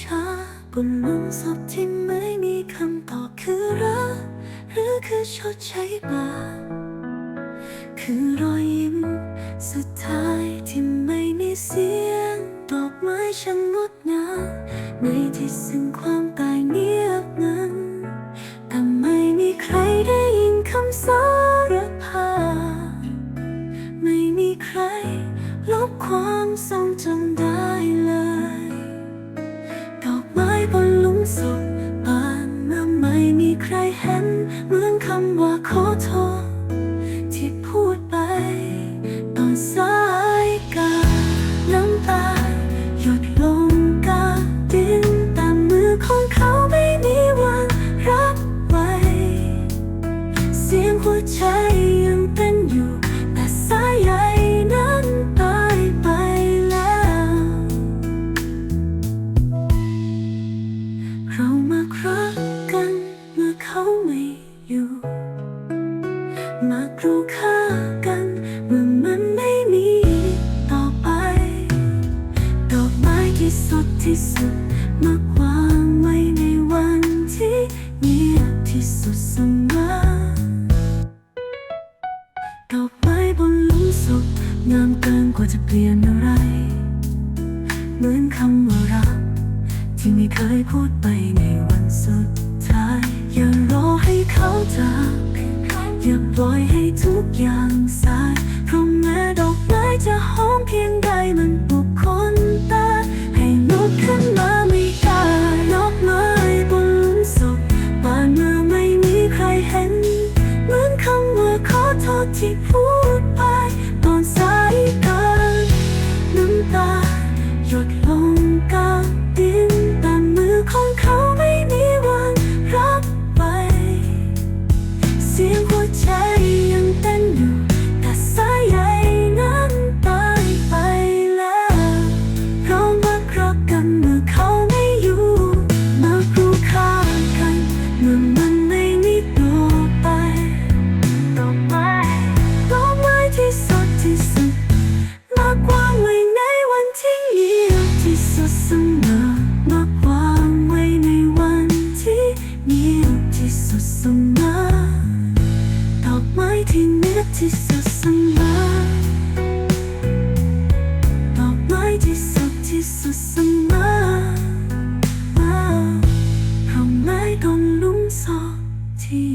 ช้าบนลุมศพที่ไม่มีคำตอบคือรักหรือคือชดใช้บาคือรอยยิ้มสุดท้ายที่ไม่มีเสียงดอกไม้ช่างงดงามในที่สึ่งความตายเงียบงันแต่ไม่มีใครได้ยินคำสารภาพไม่มีใครลบความทรงจำได้เลย บ ที่สุดมาวางไว้ในวันที่เงียบที่สุดเสมอดอกไม้บนหลุมศพงามเกินกว่าจะเปลี่ยนอะไร เหมือนคำว่ารัก ที่ไม่เคยพูดไปในวันสุดท้าย อย่ารอให้เขาจากอย่าปล่อยให้ทุกอย่างสายเพราะแม้ดอกไม้จะหอมเพียงใดมัน โทษที่พูดไป ที่เงียบที่สุดเสมอดอกไม้ที่สุดที่สุดเสมอเพราะไม้ตรงลุมศพที่